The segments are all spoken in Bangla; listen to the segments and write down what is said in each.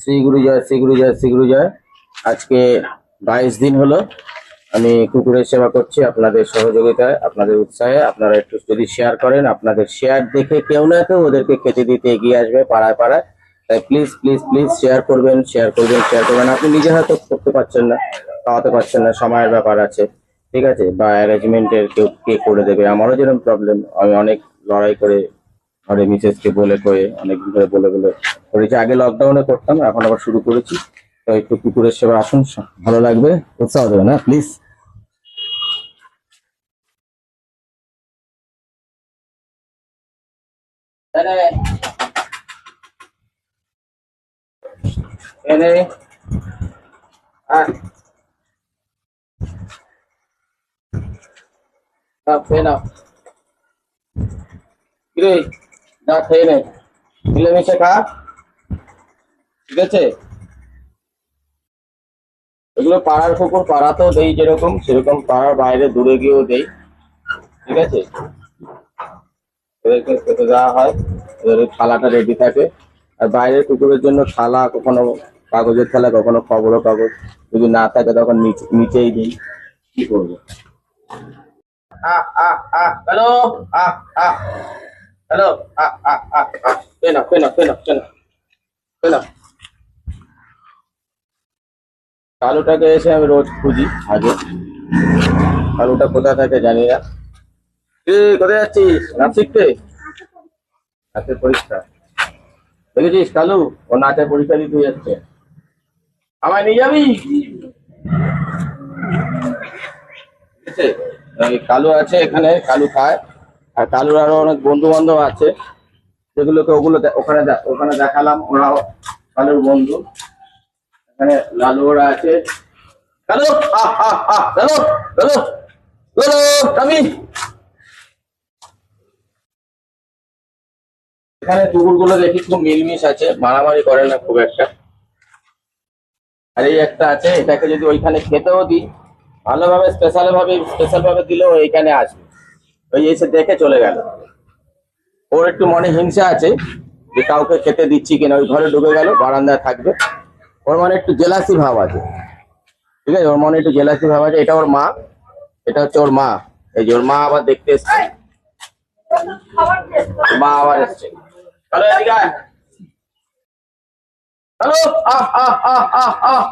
শ্রী গুরু জয় শ্রী গুরু জয় শ্রী গুরু জয়। আজকে বাইশ দিন হলো। আমি কুকুরের সেবা করছি আপনাদের সহযোগিতায়, আপনাদের উৎসাহে। আপনারা একটু যদি শেয়ার করেন, আপনাদের শেয়ার দেখে কেউ না কেউ ওদেরকে খেতে দিতে এগিয়ে আসবে পাড়ায় পাড়ায়। তাই প্লিজ প্লিজ প্লিজ শেয়ার করবেন শেয়ার করবেন শেয়ার করবেন। আপনি নিজে হয়তো করতে পারছেন না, খাওয়াতে পারছেন না, সময়ের ব্যাপার আছে। ঠিক আছে? বা অ্যারেঞ্জমেন্টের কেউ কে করে দেবে? আমারও যেরকম প্রবলেম আমি অনেক লড়াই করে, ঘরে মিসেসকে বলে, কয়ে ধরে বলে বলে করেছি আগে লকডাউনে করতাম, এখন আবার শুরু করেছি। তো একটু কুকুরের সেবা আসুন ভালো লাগবে। উৎসাহ দেবে না প্লিজ না খেয়ে না নে। মিলেমিশে খা। ঠিক আছে? এগুলো পাড়ার কুকুর পাড়াতেও দেই যেরকম, সেরকম পাড়ার বাইরে দূরে গিয়েও দেই। ঠিক আছে? খেতে দেওয়া হয়, এদের থালাটা রেডি থাকে। আর বাইরের কুকুরের জন্য থালা কখনো কাগজের থালা, কখনো খবরও কাগজ। যদি না থাকে, তখন নিচে, নিচেই দিই। কি করব? আহ আহ আহ, হ্যালো? আহ আহ, হ্যালো? আহ আহ আহ আহ পেনা পেনা কালুটাকে এসে আমি রোজ খুঁজি, আগে। কালুটা কোথায় থাকে জানি না। কোথায় যাচ্ছিস? নাচ শিখতে নাচের পরীক্ষা। দেখেছিস কালু? ও নাচের পরীক্ষা দিতে যাচ্ছে। আমায় নিয়ে যাবি? কালু আছে এখানে, কালু খায়। আর কালুর আরও অনেক বন্ধু বান্ধব আছে। যেগুলোকে ওগুলো ওখানে ওখানে দেখালাম, ওরাও কালুর বন্ধু। এখানে লালু আছে। আহ কালু কালু কালু আমি এখানে কুকুরগুলো দেখি, খুব মিলমিশ আছে, মারামারি করে না খুব একটা। আর এই একটা আছে, এটাকে যদি ওইখানে খেতেও দিই, ভালোভাবে স্পেশাল ভাবে স্পেশাল ভাবে দিলেও এইখানে আসবে। ওই এসে দেখে চলে গেল। ওর একটু মনে হিংসা আছে যে কাউকে খেতে দিচ্ছি কিনা, ওই ঘরে ঢুকে গেল, বারান্দায় থাকবে। ওর মনে একটু জেলাসি ভাব আছে। ঠিক আছে? ওর মনে একটু জেলাসি ভাব আছে। এটা ওর মা। এটা হচ্ছে ওর মা। এই যে ওর মা আবার দেখতে এসছে। মা আবার এসছে। হ্যালো হ্যালো আহ আহ আহ আহ আহ।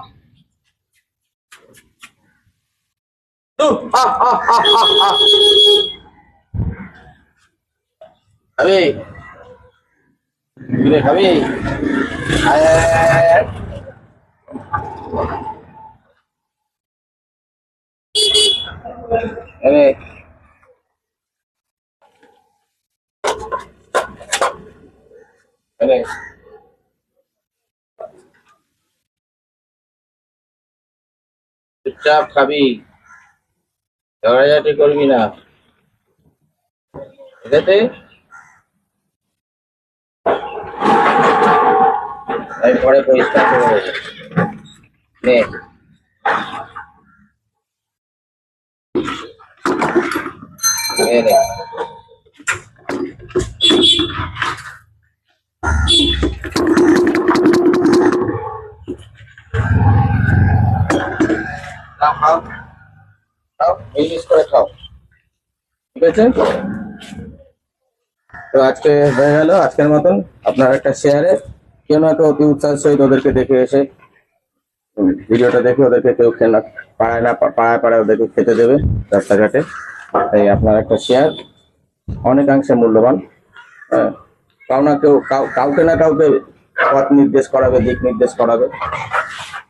খাবি? খাবি? এনে। এনে। চুপচাপ খাবি। ঝগড়াঝাটি করবি না। ঠিক পরে পরিষ্কার করে দেবো নে নে নে খাও খাও খাও মিলিশ করে খাও ঠিক আছে তো আজকে হয়ে গেল আজকের মতন আপনার একটা শেয়ারে কেউ না কেউ অতি উৎসাহের সহিত ওদেরকে দেখে এসে উম, ভিডিওটা দেখে ওদেরকে কেউ খেলা পাড়ায় না, পাড়ায় পাড়ায় ওদেরকে খেতে দেবে রাস্তাঘাটে। তাই আপনার একটা শেয়ার অনেকাংশে মূল্যবান। হ্যাঁ কাউ না কেউ, কাউ- কাউকে না কাউকে পথ নির্দেশ করাবে, দিক নির্দেশ করাবে।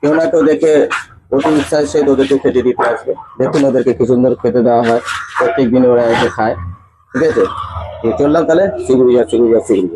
কেউ না কেউ দেখে অতি উৎসাহের সহিত ওদেরকে খেতে দিতে আসবে। দেখুন ওদেরকে কি সুন্দর খেতে দেওয়া হয়। প্রত্যেক দিন ওরা এসে খায়। ঠিক আছে? চললাম তাহলে। সিগুড়ি যা সিগুড়ি যা